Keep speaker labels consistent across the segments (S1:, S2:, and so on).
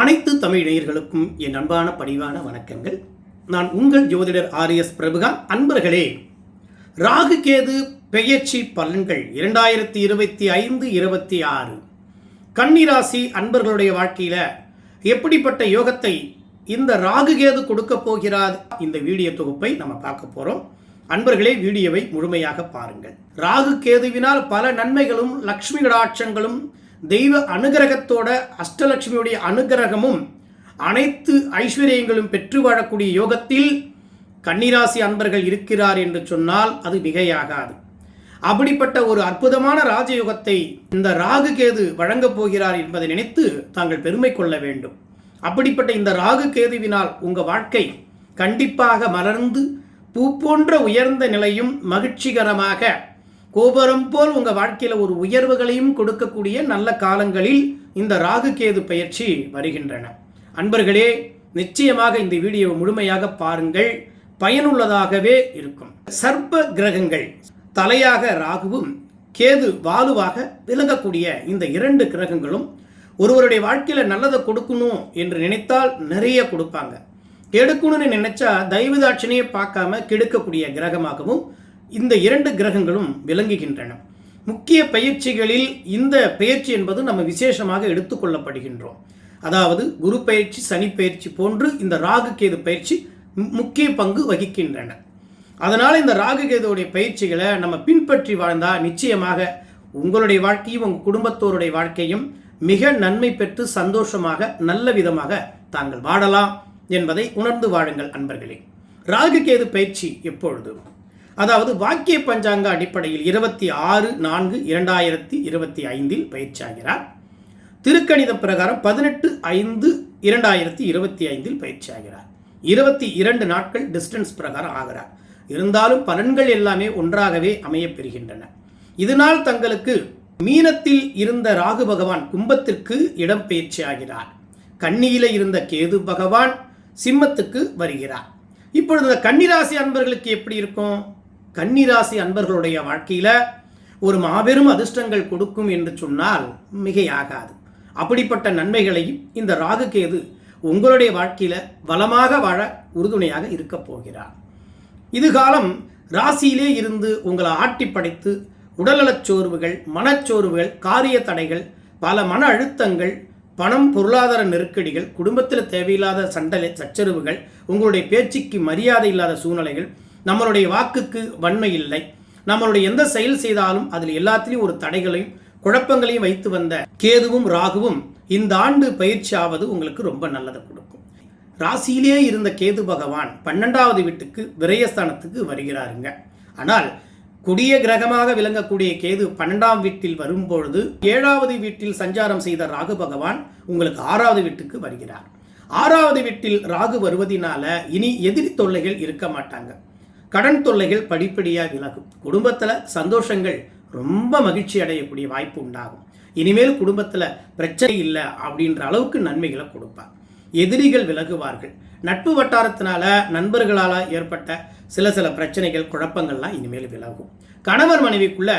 S1: அனைத்து தமிழ் நேயர்களுக்கும் என் அன்பான பணிவான வணக்கங்கள். நான் உங்கள் ஜோதிடர் ஆர்எஸ் பிரபுகான். அன்பர்களே ராகு கேது பெயர்ச்சி பலன்கள் இரண்டாயிரத்தி இருபத்தி ஐந்து இருபத்தி ஆறு. கன்னிராசி அன்பர்களுடைய வாழ்க்கையில் எப்படிப்பட்ட யோகத்தை இந்த ராகு கேது கொடுக்க போகிறார் இந்த வீடியோ தொகுப்பை நம்ம பார்க்க போகிறோம் அன்பர்களே வீடியோவை முழுமையாக பாருங்கள். ராகு கேதுவினால் பல நன்மைகளும் லக்ஷ்மி கடாட்சங்களும் தெய்வ அனுகிரகத்தோட அஷ்டலட்சுமியுடைய அனுகிரகமும் அனைத்து ஐஸ்வர்யங்களும் பெற்று வாழக்கூடிய யோகத்தில் கன்னிராசி அன்பர்கள் இருக்கிறார் என்று சொன்னால் அது மிகையாகாது. அப்படிப்பட்ட ஒரு அற்புதமான ராஜயோகத்தை இந்த ராகு கேது வழங்கப் போகிறார் என்பதை நினைத்து தாங்கள் பெருமை கொள்ள வேண்டும். அப்படிப்பட்ட இந்த ராகு கேதுவினால் உங்கள் வாழ்க்கை கண்டிப்பாக மலர்ந்து பூ போன்ற உயர்ந்த நிலையும் மகிழ்ச்சிகரமாக கோபுரம் போல் உங்கள் வாழ்க்கையில் ஒரு உயர்வுகளையும் கொடுக்கக்கூடிய நல்ல காலங்களில் இந்த ராகு கேது பயிற்சி வருகின்றன. அன்பர்களே நிச்சயமாக இந்த வீடியோவை முழுமையாக பாருங்கள். பயனுள்ளதாகவே இருக்கும். சர்ப்ப கிரகங்கள் தலையாக ராகுவும் கேது வாலுவாக விளங்கக்கூடிய இந்த இரண்டு கிரகங்களும் ஒருவருடைய வாழ்க்கையில் நல்லதை கொடுக்கணும் என்று நினைத்தால் நிறைய கொடுப்பாங்க. கெடுக்கணும்னு நினைச்சா தெய்வதாட்சணையை பார்க்காம கெடுக்கக்கூடிய கிரகமாகவும் இந்த இரண்டு கிரகங்களும் விளங்குகின்றன. முக்கிய பயிற்சிகளில் இந்த பயிற்சி என்பது நம்ம விசேஷமாக எடுத்துக்கொள்ளப்படுகின்றோம் அதாவது குரு பயிற்சி சனி பயிற்சி போன்று இந்த ராகு கேது பயிற்சி முக்கிய பங்கு வகிக்கின்றன. அதனால் இந்த ராகு கேதுவுடைய பயிற்சிகளை நம்ம பின்பற்றி வாழ்ந்தால் நிச்சயமாக உங்களுடைய வாழ்க்கையும் உங்கள் குடும்பத்தோருடைய வாழ்க்கையும் மிக நன்மை பெற்று சந்தோஷமாக நல்ல விதமாக தாங்கள் வாழலாம் என்பதை உணர்ந்து வாழுங்கள் அன்பர்களே. ராகு கேது பயிற்சி எப்பொழுது? அதாவது வாக்கிய பஞ்சாங்க அடிப்படையில் இருபத்தி ஆறு நான்கு இரண்டாயிரத்தி இருபத்தி ஐந்தில் பயிற்சியாகிறார். திருக்கணித பிரகாரம் பதினெட்டு ஐந்து இரண்டாயிரத்தி இருபத்தி ஐந்தில் பயிற்சி ஆகிறார் இருபத்தி இரண்டு நாட்கள் டிஸ்டன்ஸ் பிரகாரம் ஆகிறார். இருந்தாலும் பலன்கள் எல்லாமே ஒன்றாகவே அமையப்பெறுகின்றன. இதனால் தங்களுக்கு மீனத்தில் இருந்த ராகு பகவான் கும்பத்திற்கு இடம் பயிற்சி ஆகிறார் கன்னியில இருந்த கேது பகவான் சிம்மத்துக்கு வருகிறார். இப்பொழுது இந்த கன்னிராசி அன்பர்களுக்கு எப்படி இருக்கும்? கன்னிராசி அன்பர்களுடைய வாழ்க்கையில் ஒரு மாபெரும் அதிர்ஷ்டங்கள் கொடுக்கும் என்று சொன்னால் மிகையாகாது. அப்படிப்பட்ட நன்மைகளையும் இந்த ராகு கேது உங்களுடைய வாழ்க்கையில் வளமாக வாழ உறுதுணையாக இருக்கப் போகிறார். இது காலம் ராசியிலே இருந்து உங்களை ஆட்டி படைத்து உடல்நலச் சோர்வுகள் மனச்சோர்வுகள் காரிய தடைகள் பல மன அழுத்தங்கள் பணம் பொருளாதார நெருக்கடிகள் குடும்பத்தில் தேவையில்லாத சண்டலை சச்சரவுகள் உங்களுடைய பேச்சுக்கு மரியாதை இல்லாத சூழ்நிலைகள் நம்மளுடைய வாக்குக்கு வன்மை இல்லை. நம்மளுடைய எந்த செயல் செய்தாலும் அதில் எல்லாத்திலையும் ஒரு தடைகளையும் குழப்பங்களையும் வைத்து வந்த கேதுவும் ராகுவும் இந்த ஆண்டு பயிற்சி ஆவது உங்களுக்கு ரொம்ப நல்லதை கொடுக்கும். ராசியிலே இருந்த கேது பகவான் பன்னெண்டாவது வீட்டுக்கு விரயஸ்தானத்துக்கு வருகிறாருங்க. ஆனால் கொடிய கிரகமாக விளங்கக்கூடிய கேது பன்னெண்டாம் வீட்டில் வரும்பொழுது ஏழாவது வீட்டில் சஞ்சாரம் செய்த ராகு பகவான் உங்களுக்கு ஆறாவது வீட்டுக்கு வருகிறார். ஆறாவது வீட்டில் ராகு வருவதினால இனி எதிரி தொல்லைகள் இருக்க மாட்டாங்க. கடன் தொல்லைகள் படிப்படியாக விலகும். குடும்பத்தில் சந்தோஷங்கள் ரொம்ப மகிழ்ச்சி அடையக்கூடிய வாய்ப்பு உண்டாகும். இனிமேல் குடும்பத்தில் பிரச்சனை இல்லை அப்படின்ற அளவுக்கு நன்மைகளை கொடுப்பார். எதிரிகள் விலகுவார்கள். நட்பு வட்டாரத்தினால நண்பர்களால் ஏற்பட்ட சில சில பிரச்சனைகள் குழப்பங்கள்லாம் இனிமேல் விலகும். கணவர் மனைவிக்குள்ள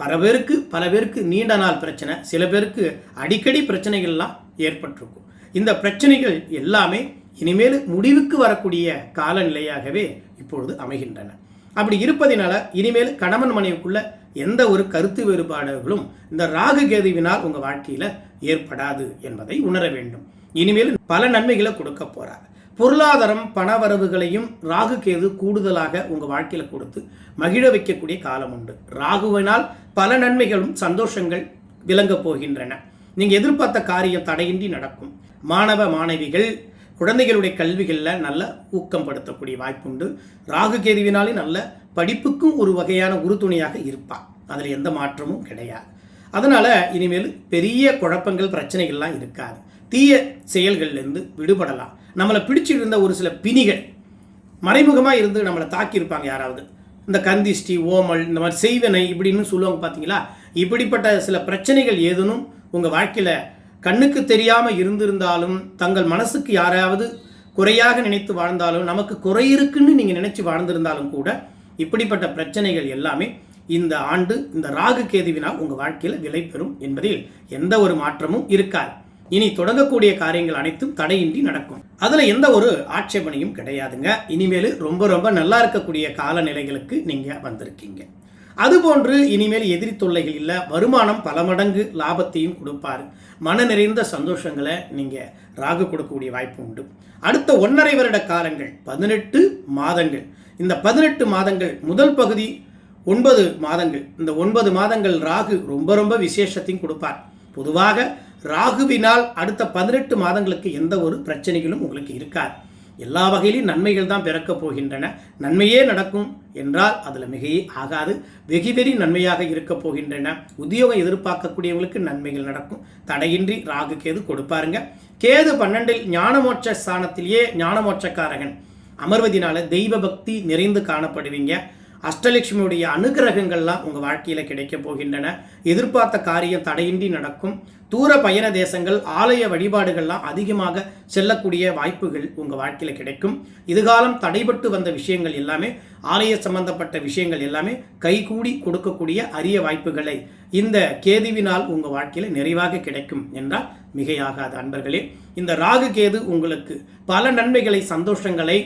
S1: பல பேருக்கு பல பேருக்கு நீண்ட நாள் பிரச்சனை சில பேருக்கு அடிக்கடி பிரச்சனைகள்லாம் ஏற்பட்டிருக்கும். இந்த பிரச்சனைகள் எல்லாமே இனிமேல் முடிவுக்கு வரக்கூடிய காலநிலையாகவே இப்பொழுது அமைகின்றன. அப்படி இருப்பதினால இனிமேல் கணவன் மனைவிக்குள்ள எந்த ஒரு கருத்து வேறுபாடுகளும் இந்த ராகு கேதுவினால் உங்கள் வாழ்க்கையில் ஏற்படாது என்பதை உணர வேண்டும். இனிமேல் பல நன்மைகளை கொடுக்க போகிறார் பொருளாதாரம் பணவரவுகளையும் ராகு கேது கூடுதலாக உங்கள் வாழ்க்கையில் கொடுத்து மகிழ வைக்கக்கூடிய காலம் உண்டு. ராகுவினால் பல நன்மைகளும் சந்தோஷங்கள் விளங்கப் போகின்றன. நீங்கள் எதிர்பார்த்த காரியம் தடையின்றி நடக்கும். மாணவ மாணவிகள் குழந்தைகளுடைய கல்விகளில் நல்ல ஊக்கப்படுத்தக்கூடிய வாய்ப்புண்டு. ராகு கேதுவினாலே நல்ல படிப்புக்கும் ஒரு வகையான உறுதுணையாக இருப்பாள் அதில் எந்த மாற்றமும் கிடையாது. அதனால் இனிமேல் பெரிய குழப்பங்கள் பிரச்சனைகள்லாம் இருக்காது. தீய செயல்கள்லேருந்து விடுபடலாம். நம்மளை பிடிச்சிருந்த ஒரு சில பிணிகள் மறைமுகமாக இருந்து நம்மளை தாக்கியிருப்பாங்க யாராவது. இந்த கந்திஷ்டி ஓமல் இந்த மாதிரி செய்வனை இப்படின்னு சொல்லுவாங்க பார்த்தீங்களா இப்படிப்பட்ட சில பிரச்சனைகள் ஏதேனும் உங்கள் வாழ்க்கையில் கண்ணுக்கு தெரியாமல் இருந்திருந்தாலும் தங்கள் மனசுக்கு யாராவது குறையாக நினைத்து வாழ்ந்தாலும் நமக்கு குறை இருக்குன்னு நீங்கள் நினச்சி வாழ்ந்திருந்தாலும் கூட இப்படிப்பட்ட பிரச்சனைகள் எல்லாமே இந்த ஆண்டு இந்த ராகு கேதுவினால் உங்கள் வாழ்க்கையில் விலை பெறும் என்பதில் எந்த ஒரு மாற்றமும் இருக்காது. இனி தொடங்கக்கூடிய காரியங்கள் அனைத்தும் தடையின்றி நடக்கும். அதில் எந்த ஒரு ஆட்சேபனையும் கிடையாதுங்க. இனிமேல் ரொம்ப ரொம்ப நல்லா இருக்கக்கூடிய காலநிலைகளுக்கு நீங்கள் வந்திருக்கீங்க. அதுபோன்று இனிமேல் எதிரி தொல்லைகள் இல்லை வருமானம் பல மடங்கு லாபத்தையும் கொடுப்பார். மன நிறைந்த சந்தோஷங்களை நீங்கள் ராகு கொடுக்கக்கூடிய வாய்ப்பு உண்டு. அடுத்த ஒன்றரை வருட காலங்கள் பதினெட்டு மாதங்கள். இந்த பதினெட்டு மாதங்கள் முதல் பகுதி ஒன்பது மாதங்கள். இந்த ஒன்பது மாதங்கள் ராகு ரொம்ப ரொம்ப விசேஷத்தையும் கொடுப்பார். பொதுவாக ராகுவினால் அடுத்த பதினெட்டு மாதங்களுக்கு எந்த ஒரு பிரச்சனைகளும் உங்களுக்கு இருக்காது. எல்லா வகையிலும் நன்மைகள் தான் பிறக்கப் போகின்றன. நன்மையே நடக்கும் என்றால் அதில் மிகையே ஆகாது. வெகு வெறி நன்மையாக இருக்கப் போகின்றன. உத்தியோகம் எதிர்பார்க்கக்கூடியவங்களுக்கு நன்மைகள் நடக்கும். தடையின்றி ராகு கேது கொடுப்பாருங்க. கேது பன்னெண்டில் ஞானமோட்ச ஸ்தானத்திலேயே ஞானமோட்சக்காரகன். அமர்வதினால தெய்வ பக்தி நிறைந்து காணப்படுவீங்க. அஷ்டலட்சுமியுடைய அனுகிரகங்கள்லாம் உங்கள் வாழ்க்கையில் கிடைக்க போகின்றன. எதிர்பார்த்த காரியம் தடையின்றி நடக்கும். தூர பயண தேசங்கள் ஆலய வழிபாடுகள்லாம் அதிகமாக செல்லக்கூடிய வாய்ப்புகள் உங்கள் வாழ்க்கையில் கிடைக்கும். இதுகாலம் தடைபட்டு வந்த விஷயங்கள் எல்லாமே ஆலய சம்பந்தப்பட்ட விஷயங்கள் எல்லாமே கைகூடி கொடுக்கக்கூடிய அரிய வாய்ப்புகளை இந்த கேதுவினால் உங்கள் வாழ்க்கையில் நிறைவாக கிடைக்கும் என்றால் மிகையாகாத அன்பர்களே. இந்த ராகு கேது உங்களுக்கு பல நன்மைகளை சந்தோஷங்களை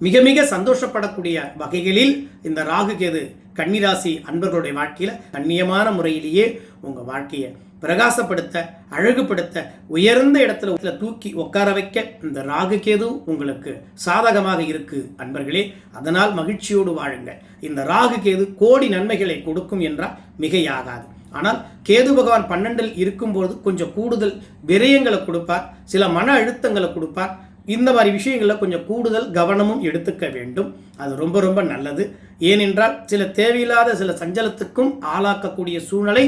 S1: மிக மிக சந்தோஷப்படக்கூடிய வகைகளில் இந்த ராகு கேது கன்னிராசி அன்பர்களுடைய வாழ்க்கையில் கண்ணியமான முறையிலேயே உங்கள் வாழ்க்கையை பிரகாசப்படுத்த அழகுபடுத்த உயர்ந்த இடத்துல தூக்கி உட்கார வைக்க இந்த ராகு கேது உங்களுக்கு சாதகமாக இருக்கு அன்பர்களே. அதனால் மகிழ்ச்சியோடு வாழுங்கள். இந்த ராகு கேது கோடி நன்மைகளை கொடுக்கும் என்றால் மிகையாகாது. ஆனால் கேது பகவான் பன்னெண்டில் இருக்கும்போது கொஞ்சம் கூடுதல் விரயங்களை கொடுப்பார் சில மன அழுத்தங்களை கொடுப்பார் இந்த மாதிரி விஷயங்களில் கொஞ்சம் கூடுதல் கவனமும் எடுத்துக்க வேண்டும். அது ரொம்ப ரொம்ப நல்லது. ஏனென்றால் சில தேவையில்லாத சில சஞ்சலத்துக்கும் ஆளாக்கக்கூடிய சூழ்நிலை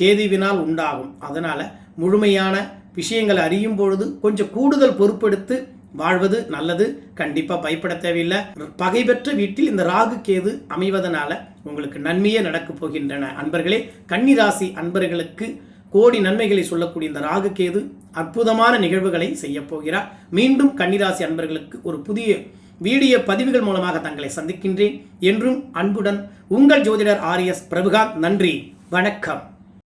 S1: கேதுவினால் உண்டாகும். அதனால் முழுமையான விஷயங்களை அறியும் பொழுது கொஞ்சம் கூடுதல் பொறுப்பெடுத்து வாழ்வது நல்லது. கண்டிப்பாக பயப்பட தேவையில்லை. பகை பெற்ற வீட்டில் இந்த ராகு கேது அமைவதனால உங்களுக்கு நன்மையே நடக்கப் போகின்றன. அன்பர்களே கன்னிராசி அன்பர்களுக்கு கோடி நன்மைகளை சொல்லக்கூடிய இந்த ராகுகேது அற்புதமான நிகழ்வுகளை செய்யப்போகிறார். மீண்டும் கன்னிராசி அன்பர்களுக்கு ஒரு புதிய வீடியோ பதிவுகள் மூலமாக தங்களை சந்திக்கின்றேன். என்றும் அன்புடன் உங்கள் ஜோதிடர் ஆர் எஸ் பிரபுகாந்த் நன்றி வணக்கம்.